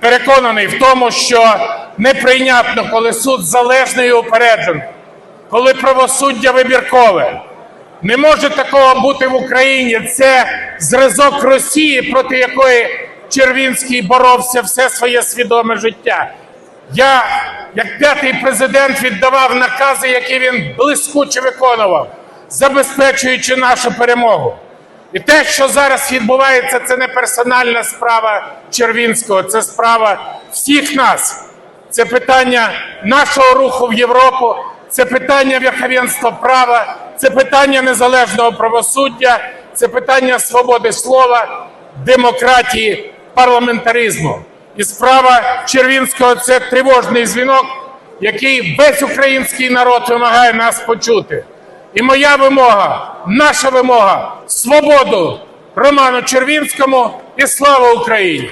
переконаний в тому, що неприйнятно, коли суд залежний і упереджений, коли правосуддя вибіркове. Не може такого бути в Україні. Це зразок Росії, проти якої Червінський боровся все своє свідоме життя. Я, як п'ятий президент, віддавав накази, які він блискуче виконував, забезпечуючи нашу перемогу. І те, що зараз відбувається, це не персональна справа Червінського, це справа всіх нас. Це питання нашого руху в Європу, це питання верховенства права, це питання незалежного правосуддя, це питання свободи слова, демократії, парламентаризму. І справа Червінського це тривожний дзвінок, який весь український народ вимагає нас почути. І моя вимога, наша вимога свободу Роману Червінському і слава Україні!